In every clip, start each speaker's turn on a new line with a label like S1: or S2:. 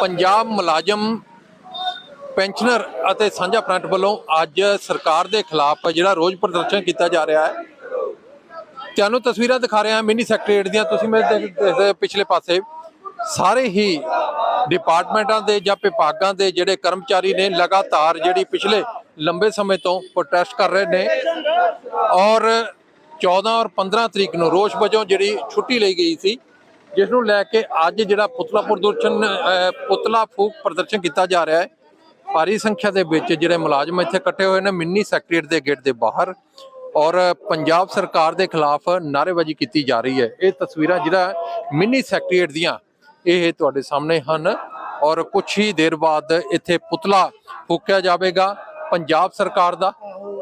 S1: ਪੰਜਾਬ ਮੁਲਾਜ਼ਮ, ਪੈਨਸ਼ਨਰ ਅਤੇ ਸਾਂਝਾ ਫਰੰਟ ਵੱਲੋਂ ਅੱਜ ਸਰਕਾਰ ਦੇ ਖਿਲਾਫ ਜਿਹੜਾ ਰੋਜ਼ ਪ੍ਰਦਰਸ਼ਨ ਕੀਤਾ ਜਾ ਰਿਹਾ ਹੈ। ਤੁਹਾਨੂੰ ਤਸਵੀਰਾਂ ਦਿਖਾ ਰਿਹਾ ਮਿੰਨੀ ਸੈਕਟਰੀਏਟ ਦੀਆਂ। ਤੁਸੀਂ ਮੇਰੇ ਪਿਛਲੇ ਪਾਸੇ। ਸਾਰੇ ਹੀ ਡਿਪਾਰਟਮੈਂਟਾਂ ਦੇ ਜਾਂ ਵਿਭਾਗਾਂ ਦੇ ਜਿਹੜੇ ਕਰਮਚਾਰੀ ਨੇ ਲਗਾਤਾਰ ਜਿਹੜੀ ਪਿਛਲੇ ਲੰਬੇ ਸਮੇਂ ਤੋਂ ਪ੍ਰੋਟੈਸਟ ਕਰ ਰਹੇ ਨੇ ਔਰ 14 ਔਰ 15 ਤਰੀਕ ਨੂੰ ਰੋਸ਼ ਵਜੋਂ ਜਿਹੜੀ ਛੁੱਟੀ ਲਈ ਗਈ ਸੀ। ਜਿਸ ਨੂੰ ਲੈ ਕੇ ਅੱਜ ਜਿਹੜਾ ਪੁਤਲਾ ਪ੍ਰਦਰਸ਼ਨ ਪੁਤਲਾ ਫੂਕ ਪ੍ਰਦਰਸ਼ਨ ਕੀਤਾ ਜਾ ਰਿਹਾ ਹੈ, ਭਾਰੀ ਸੰਖਿਆ ਦੇ ਵਿੱਚ ਜਿਹੜੇ ਮੁਲਾਜ਼ਮ ਇੱਥੇ ਇਕੱਠੇ ਹੋਏ ਨੇ, ਮਿੰਨੀ ਸੈਕਟਰੀਏਟ ਦੇ ਗੇਟ ਦੇ ਬਾਹਰ ਔਰ ਪੰਜਾਬ ਸਰਕਾਰ ਦੇ ਖਿਲਾਫ ਨਾਅਰੇਬਾਜ਼ੀ ਕੀਤੀ ਜਾ ਰਹੀ ਹੈ। ਇਹ ਤਸਵੀਰਾਂ ਜਿਹੜਾ ਮਿੰਨੀ ਸੈਕਟਰੀਏਟ ਦੀਆਂ ਇਹ ਤੁਹਾਡੇ ਸਾਹਮਣੇ ਹਨ ਔਰ ਕੁਝ ਹੀ ਦੇਰ ਬਾਅਦ ਇੱਥੇ ਪੁਤਲਾ ਫੂਕਿਆ ਜਾਵੇਗਾ। ਪੰਜਾਬ ਸਰਕਾਰ ਦਾ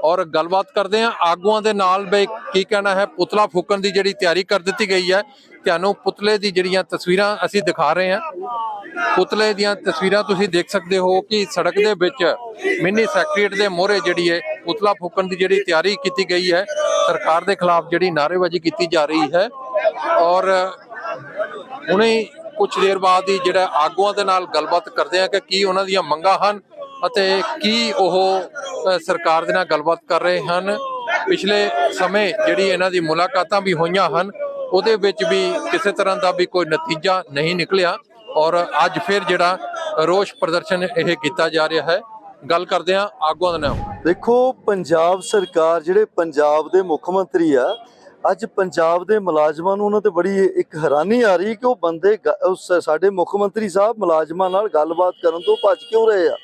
S1: ਔਰ ਗੱਲਬਾਤ ਕਰਦੇ ਹਾਂ ਆਗੂਆਂ ਦੇ ਨਾਲ, ਬਈ ਕੀ ਕਹਿਣਾ ਹੈ, ਪੁਤਲਾ ਫੂਕਣ ਦੀ ਜਿਹੜੀ ਤਿਆਰੀ ਕਰ ਦਿੱਤੀ ਗਈ ਹੈ, ਤੁਹਾਨੂੰ ਪੁਤਲੇ ਦੀ ਜਿਹੜੀਆਂ ਤਸਵੀਰਾਂ ਅਸੀਂ ਦਿਖਾ ਰਹੇ ਹਾਂ। ਪੁਤਲੇ ਦੀਆਂ ਤਸਵੀਰਾਂ ਤੁਸੀਂ ਦੇਖ ਸਕਦੇ ਹੋ ਕਿ ਸੜਕ ਦੇ ਵਿੱਚ ਮਿੰਨੀ ਸੈਕਟਰੀਏਟ ਦੇ ਮੋਹਰੇ ਜਿਹੜੀ ਹੈ, ਪੁਤਲਾ ਫੂਕਣ ਦੀ ਜਿਹੜੀ ਤਿਆਰੀ ਕੀਤੀ ਗਈ ਹੈ, ਸਰਕਾਰ ਦੇ ਖਿਲਾਫ ਜਿਹੜੀ ਨਾਅਰੇਬਾਜ਼ੀ ਕੀਤੀ ਜਾ ਰਹੀ ਹੈ। ਔਰ ਹੁਣੇ ਕੁਝ ਦੇਰ ਬਾਅਦ ਹੀ ਜਿਹੜਾ ਆਗੂਆਂ ਦੇ ਨਾਲ ਗੱਲਬਾਤ ਕਰਦੇ ਆ ਕਿ ਕੀ ਉਹਨਾਂ ਦੀਆਂ ਮੰਗਾਂ ਹਨ ਅਤੇ ਕੀ ਉਹ ਸਰਕਾਰ ਦੇ ਨਾਲ ਗੱਲਬਾਤ ਕਰ ਰਹੇ ਹਨ? ਪਿਛਲੇ ਸਮੇਂ ਜਿਹੜੀ ਇਹਨਾਂ ਦੀ ਮੁਲਾਕਾਤਾਂ ਵੀ ਹੋਈਆਂ ਹਨ, ਉਹਦੇ ਵਿੱਚ ਵੀ ਕਿਸੇ ਤਰ੍ਹਾਂ ਦਾ ਵੀ ਕੋਈ ਨਤੀਜਾ ਨਹੀਂ ਨਿਕਲਿਆ ਔਰ ਅੱਜ ਫਿਰ ਜਿਹੜਾ ਰੋਸ਼ ਪ੍ਰਦਰਸ਼ਨ ਇਹ ਕੀਤਾ ਜਾ ਰਿਹਾ ਹੈ। ਗੱਲ ਕਰਦੇ ਆ ਆਗੂਆਂ ਦੇ ਨਾਲ।
S2: ਦੇਖੋ, ਪੰਜਾਬ ਸਰਕਾਰ ਜਿਹੜੇ ਪੰਜਾਬ ਦੇ ਮੁੱਖ ਮੰਤਰੀ ਆ, ਅੱਜ ਪੰਜਾਬ ਦੇ ਮੁਲਾਜ਼ਮਾਂ ਨੂੰ ਉਹਨਾਂ ਤੇ ਬੜੀ ਇੱਕ ਹੈਰਾਨੀ ਆ ਰਹੀ ਕਿ ਉਹ ਬੰਦੇ ਸਾਡੇ ਮੁੱਖ ਮੰਤਰੀ ਸਾਹਿਬ ਮੁਲਾਜ਼ਮਾਂ ਨਾਲ ਗੱਲਬਾਤ ਕਰਨ ਤੋਂ ਭੱਜ ਕਿਉਂ ਰਹੇ ਆ?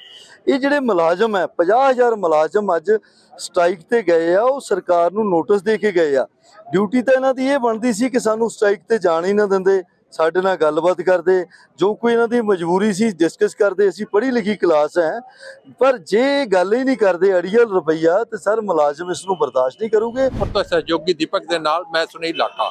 S2: ਇਹ ਜਿਹੜੇ ਮੁਲਾਜ਼ਮ ਹੈ 50000 ਮੁਲਾਜ਼ਮ ਅੱਜ ਸਟ੍ਰਾਈਕ ਤੇ ਗਏ ਆ, ਉਹ ਸਰਕਾਰ ਨੂੰ ਨੋਟਿਸ ਦੇ ਕੇ ਗਏ ਆ। ਡਿਊਟੀ ਤਾਂ ਇਹਨਾਂ ਦੀ ਇਹ ਬਣਦੀ ਸੀ ਕਿ ਸਾਨੂੰ ਸਟ੍ਰਾਈਕ ਤੇ ਜਾਣ ਹੀ ਨਾ ਦਿੰਦੇ, ਸਾਡੇ ਨਾਲ ਗੱਲਬਾਤ ਕਰਦੇ, ਜੋ ਕੋਈ ਇਹਨਾਂ ਦੀ ਮਜਬੂਰੀ ਸੀ ਡਿਸਕਸ ਕਰਦੇ, ਅਸੀਂ ਪੜ੍ਹੀ ਲਿਖੀ ਕਲਾਸ ਹੈ। ਪਰ ਜੇ ਗੱਲ ਹੀ ਨਹੀਂ ਕਰਦੇ ਅੜੀਅਲ ਰੁਪਈਆ, ਤੇ ਸਰ ਮੁਲਾਜ਼ਮ ਇਸ ਨੂੰ ਬਰਦਾਸ਼ਤ ਨਹੀਂ ਕਰੂਗੇ।
S1: ਤੋਂ ਸਹਿਯੋਗੀ ਦੀਪਕ ਦੇ ਨਾਲ ਮੈਂ ਸੁਨੀਲ ਲਾਠਾ।